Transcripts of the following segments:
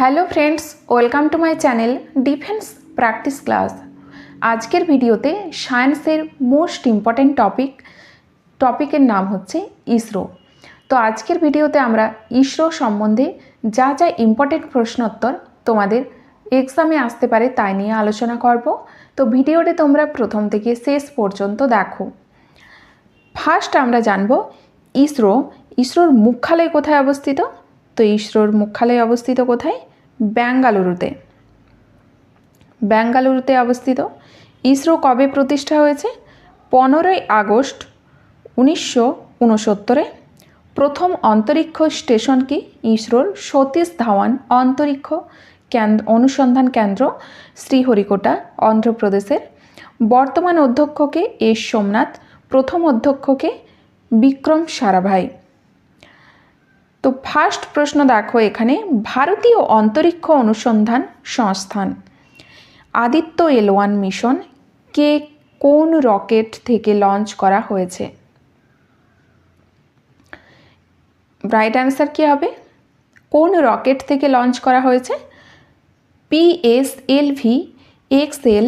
Hello friends welcome to my channel defence practice class আজকের ভিডিওতে সায়েন্সের মোস্ট ইম্পর্ট্যান্ট টপিক টপিকের নাম হচ্ছে ইসরো তো আজকের ভিডিওতে আমরা ইসরো সম্বন্ধে যা যা ইম্পর্টেন্ট প্রশ্নোত্তর তোমাদের এক্সামে আসতে পারে তাই নিয়ে আলোচনা করব। তো ভিডিওটি তোমরা প্রথম থেকে শেষ পর্যন্ত দেখো। ফার্স্ট আমরা জানব ইসরো ইসরোর মুখ্যালয় কোথায় অবস্থিত? তো ইসরোর মুখ্যালয় অবস্থিত কোথায়? বেঙ্গালুরুতে ব্যাঙ্গালুরুতে অবস্থিত। ইসরো কবে প্রতিষ্ঠা হয়েছে? পনেরোই আগস্ট উনিশশো উনসত্তরে। প্রথম অন্তরিক্ষ স্টেশন কি ইসরোর সতীশ ধাওয়ান অন্তরিক্ষ কেন্দ্র, অনুসন্ধান কেন্দ্র শ্রীহরিকোটা, অন্ধ্রপ্রদেশের? বর্তমান অধ্যক্ষকে এস সোমনাথ। প্রথম অধ্যক্ষকে বিক্রম সারাভাই। তো ফার্স্ট প্রশ্ন দেখো এখানে, ভারতীয় অন্তরিক্ষ অনুসন্ধান সংস্থান। আদিত্য এল ওয়ান মিশন কে কোন রকেট থেকে লঞ্চ করা হয়েছে? রাইট অ্যান্সার কী হবে? কোন রকেট থেকে লঞ্চ করা হয়েছে? PSLV XL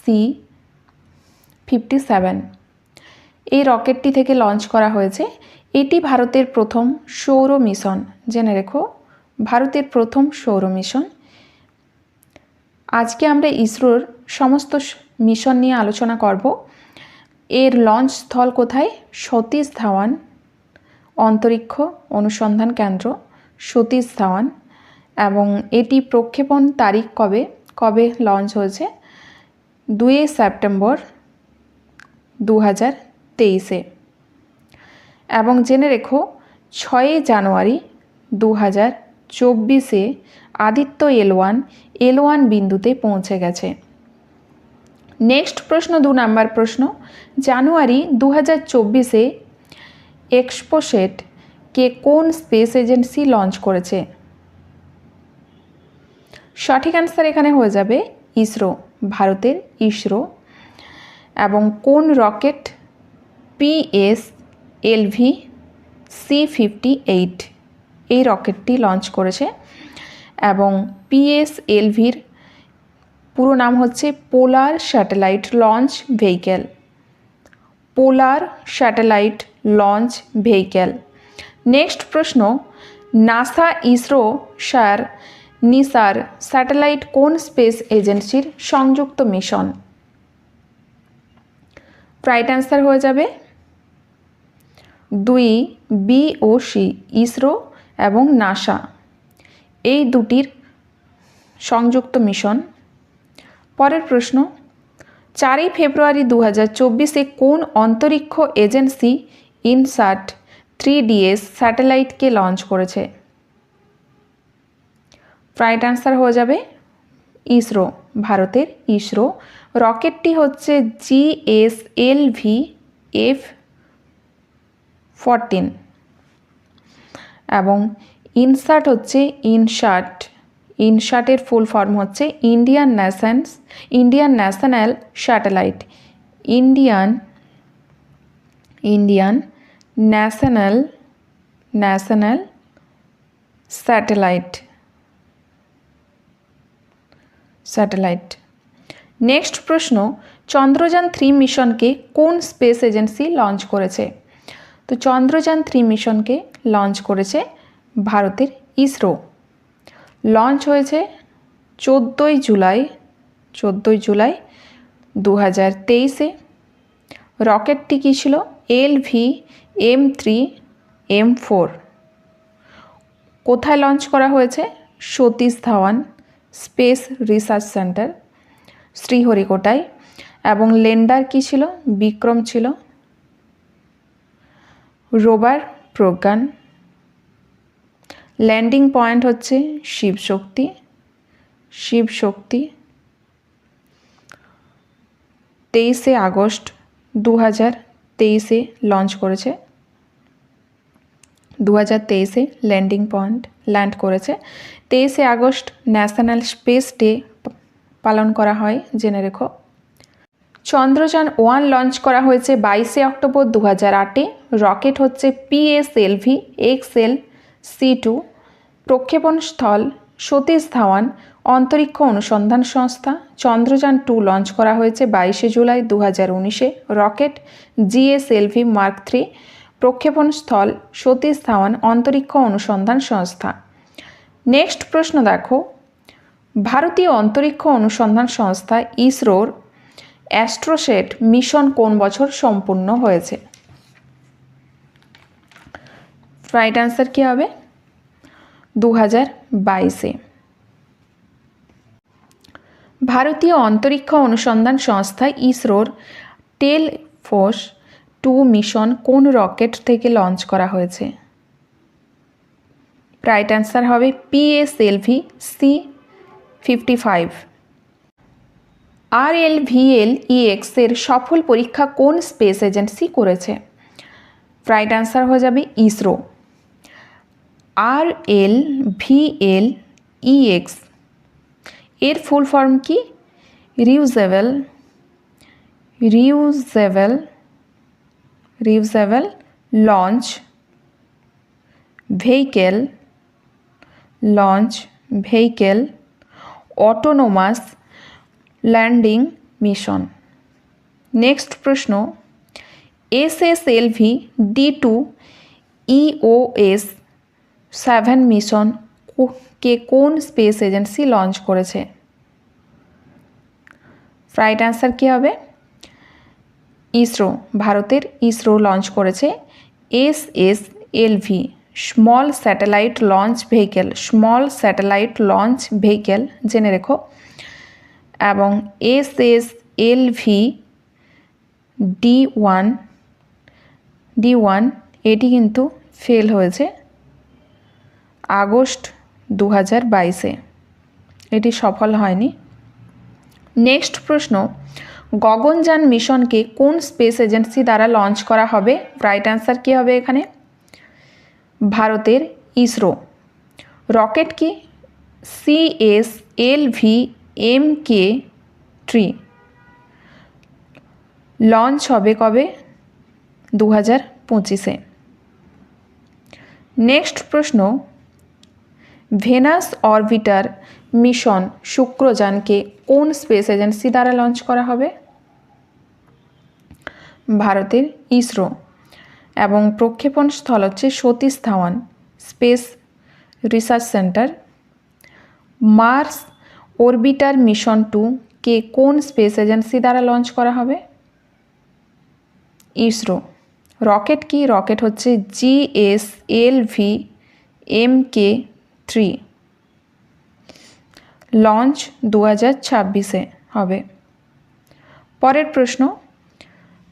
C fifty seven এই রকেটটি থেকে লঞ্চ করা হয়েছে। এটি ভারতের প্রথম সৌর মিশন। জেনে রেখো, ভারতের প্রথম সৌর মিশন। আজকে আমরা ইসরোর সমস্ত মিশন নিয়ে আলোচনা করব। এর লঞ্চ স্থল কোথায়? সতীশ ধাওয়ান অন্তরিক্ষ অনুসন্ধান কেন্দ্র, সতীশ ধাওয়ান। এবং এটি প্রক্ষেপণ তারিখ কবে? কবে লঞ্চ হয়েছে? দুই সেপ্টেম্বর দু হাজার তেইশে। এবং জেনে রেখো, ছয়ই জানুয়ারি দু হাজার চব্বিশে Aditya L one L one বিন্দুতে পৌঁছে গেছে। নেক্সট প্রশ্ন, দু নাম্বার প্রশ্ন। জানুয়ারি দু হাজার চব্বিশে এক্সপোসেট কে কোন স্পেস এজেন্সি লঞ্চ করেছে? সঠিক অ্যান্সার এখানে হয়ে যাবে ইসরো, ভারতের ইসরো। এবং কোন rocket PSLV C fifty eight এই রকেটটি লঞ্চ করেছে এবং পিএস এলভির পুরো নাম হচ্ছে polar satellite launch vehicle polar satellite launch vehicle next প্রশ্ন NASA ISRO sir, NISAR satellite কোন স্পেস এজেন্সির সংযুক্ত মিশন? রাইট অ্যান্সার হয়ে যাবে দুই বি ও সি ইসরো এবং নাসা। এই দুটির সংযুক্ত মিশন। পরের প্রশ্ন, চারই ফেব্রুয়ারি দু হাজার চব্বিশে কোন অন্তরিক্ষ এজেন্সি ইনসাট থ্রি ডিএস স্যাটেলাইটকে লঞ্চ করেছে? রাইট অ্যান্সার হয়ে যাবে ইসরো, ভারতের ইসরো। রকেটটি হচ্ছে জিএসএলভি এফ ফরটিন এবং ইনসার্ট হচ্ছে ইনশার্ট ইনশার্টের ফুল ফর্ম হচ্ছে Indian nations Indian national satellite Indian Indian national national satellite satellite next প্রশ্ন, চন্দ্রযান থ্রি মিশনকে কোন স্পেস এজেন্সি লঞ্চ করেছে? তো চন্দ্রযান থ্রি মিশনকে লঞ্চ করেছে ভারতের ইসরো। লঞ্চ হয়েছে চোদ্দোই জুলাই চোদ্দোই জুলাই দু হাজার তেইশে রকেটটি কী ছিল? L V, M three, M four. কোথায় লঞ্চ করা হয়েছে? Satish Dhawan space research centre শ্রীহরিকোটায়। এবং লেন্ডার কী ছিল? বিক্রম ছিল রোবার প্রজ্ঞান। ল্যান্ডিং পয়েন্ট হচ্ছে শিবশক্তি শিবশক্তি তেইশে আগস্ট দু হাজার তেইশে লঞ্চ করেছে। দু হাজার তেইশে ল্যান্ডিং পয়েন্ট ল্যান্ড করেছে। তেইশে আগস্ট ন্যাশনাল স্পেস ডে পালন করা হয়, জেনে রেখো। চন্দ্রযান ওয়ান লঞ্চ করা হয়েছে বাইশে অক্টোবর দু হাজার রকেট হচ্ছে পিএসএলভি, এক্সএল, সি টু প্রক্ষেপণ স্থল সতীশ ধাওয়ান, অন্তরিক্ষ অনুসন্ধান সংস্থা। চন্দ্রযান টু লঞ্চ করা হয়েছে বাইশে জুলাই দু হাজার উনিশে। রকেট জিএসএলভি মার্ক থ্রি প্রক্ষেপণ স্থল সতীশ ধাওয়ান, অন্তরিক্ষ অনুসন্ধান সংস্থা। নেক্সট প্রশ্ন দেখো। ভারতীয় অন্তরিক্ষ অনুসন্ধান সংস্থা ইসরোর অ্যাস্ট্রোসেট মিশন কোন বছর সম্পূর্ণ হয়েছে? রাইট অ্যান্সার কী হবে? দু হাজার বাইশে। ভারতীয় অন্তরিক্ষ অনুসন্ধান সংস্থা ইসরোর টেল ফোর্স টু মিশন কোন রকেট থেকে লঞ্চ করা হয়েছে? রাইট অ্যান্সার হবে PSLV C fifty five R L V L E X এর সফল পরীক্ষা কোন স্পেস এজেন্সি করেছে? রাইট অ্যান্সার হয়ে যাবে ISRO. R L V L E X এর ফুল ফর্ম কি? Reusable reusable reusable launch vehicle launch vehicle autonomous landing mission next প্রশ্ন S S L V D two EOS seven mission কে কোন space agency launch করেছে? Right answer কী হবে? ইসরো, ভারতের ISRO launch করেছে S S L V small satellite launch vehicle small satellite launch vehicle জেনে রেখো। এবং S S L V D one D one এটি কিন্তু ফেল হয়েছে আগস্ট দু হাজার বাইশে। এটি সফল হয়নি। নেক্সট প্রশ্ন, গগনযান মিশনকে কোন স্পেস এজেন্সি দ্বারা লঞ্চ করা হবে? রাইট অ্যান্সার কী হবে এখানে? ভারতের ইসরো। রকেট কি GS L V M K three launch হবে কবে? দু হাজার পঁচিশে। নেক্সট প্রশ্ন ভেনাস অরবিটার মিশন শুক্রযানকে কোন স্পেস এজেন্সি দ্বারা লঞ্চ করা হবে? ভারতের ইসরো। এবং প্রক্ষেপণ স্থল হচ্ছে Satish Dhawan space research centre Mars orbiter mission two কে কোন স্পেস এজেন্সি দ্বারা লঞ্চ করা হবে? ইসরো রকেট কি? রকেট হচ্ছে GS L V M K three launch দু হাজার ছাব্বিশে হবে। পরের প্রশ্ন,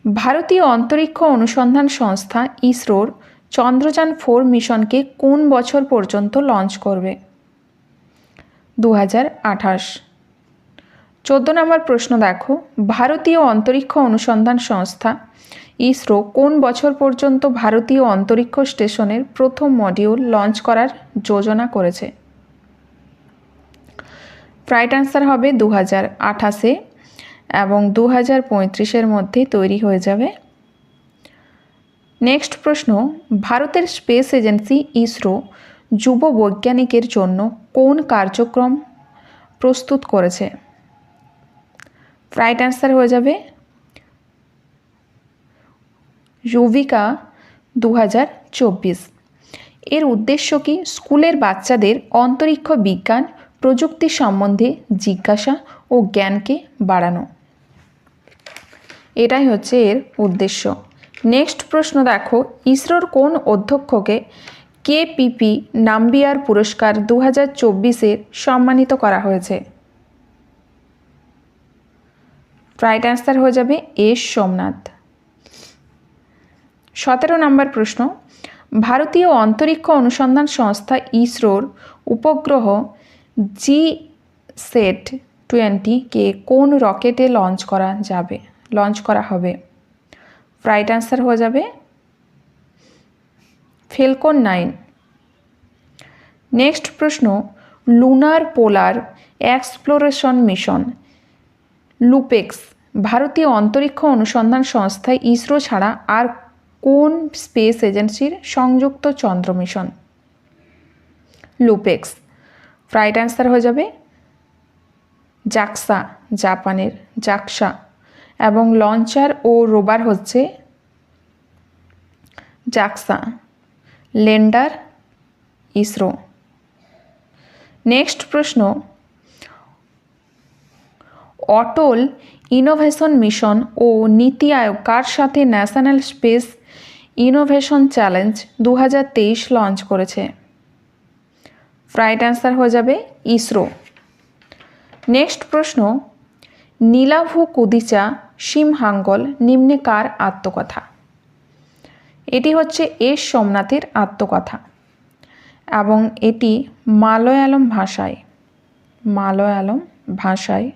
ভারতীয় অন্তরিক্ষ অনুসন্ধান সংস্থা ইসরোর চন্দ্রযান ফোর মিশনকে কোন বছর পর্যন্ত লঞ্চ করবে? দু হাজার আঠাশ নম্বর প্রশ্ন দেখো। ভারতীয় অন্তরিক্ষ অনুসন্ধান সংস্থা, ইসরো, কোন বছর পর্যন্ত ভারতীয় অন্তরিক্ষ স্টেশনের প্রথম মডিউল লঞ্চ করার যোজনা করেছে? রাইট অ্যান্সার হবে দু হাজার আঠাশে এবং দু হাজার পঁয়ত্রিশের মধ্যে তৈরি হয়ে যাবে। নেক্সট প্রশ্ন, ভারতের স্পেস এজেন্সি ইসরো যুব বৈজ্ঞানিকের জন্য কোন কার্যক্রম প্রস্তুত করেছে? রাইট অ্যান্সার হয়ে যাবে যুবিকা দু হাজার চব্বিশ। এর উদ্দেশ্য কি স্কুলের বাচ্চাদের অন্তরিক্ষ বিজ্ঞান, প্রযুক্তি সম্বন্ধে জিজ্ঞাসা ও জ্ঞানকে বাড়ানো? এটাই হচ্ছে এর উদ্দেশ্য। নেক্সট প্রশ্ন দেখো, ইসরোর কোন অধ্যক্ষকে কেপিপি নাম্বিয়ার পুরস্কার দু হাজার চব্বিশে সম্মানিত করা হয়েছে। রাইট অ্যান্সার হয়ে যাবে এস সোমনাথ। সতেরো নম্বর প্রশ্ন, ভারতীয় অন্তরিক্ষ অনুসন্ধান সংস্থা ইসরোর উপগ্রহ জি সেট টোয়েন্টিকে কোন রকেটে লঞ্চ করা যাবে? লঞ্চ করা হবে। রাইট অ্যান্সার হয়ে যাবে ফেলকন নাইন। নেক্সট প্রশ্ন, lunar polar exploration mission, LUPEX, ভারতীয় অন্তরিক্ষ অনুসন্ধান সংস্থা ইসরো ছাড়া আর কোন স্পেস এজেন্সির সংযুক্ত চন্দ্র মিশন? লুপেক্স, রাইট অ্যান্সার হয়ে যাবে জাকসা, জাপানের জাকসা, এবং লঞ্চার ও রোবার হচ্ছে জাক্সা। লেন্ডার ইসরো। নেক্সট প্রশ্ন। অটল ইনোভেশন মিশন ও নীতি আয়োগ কার সাথে ন্যাশনাল স্পেস ইনোভেশন চ্যালেঞ্জ দু হাজার তেইশ লঞ্চ করেছে? রাইট অ্যান্সার হয়ে যাবে ইসরো। নেক্সট প্রশ্ন। নীলাভু কুদিচা সিমহাঙ্গল নিম্নে কার আত্মকথা? এটি হচ্ছে এস সোমনাথের আত্মকথা। এবং এটি মালয়ালম ভাষায় মালয়ালম ভাষায়।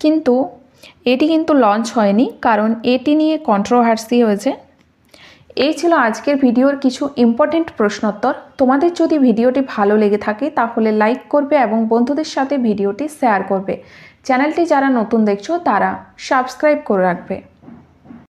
কিন্তু এটি কিন্তু লঞ্চ হয়নি, কারণ এটি নিয়ে কন্ট্রোভার্সি হয়েছে। এই ছিল আজকের ভিডিওর কিছু ইম্পর্টেন্ট প্রশ্নোত্তর। তোমাদের যদি ভিডিওটি ভালো লেগে থাকে, তাহলে লাইক করবে এবং বন্ধুদের সাথে ভিডিওটি শেয়ার করবে। চ্যানেলটি যারা নতুন দেখছ, তারা সাবস্ক্রাইব করে রাখবে।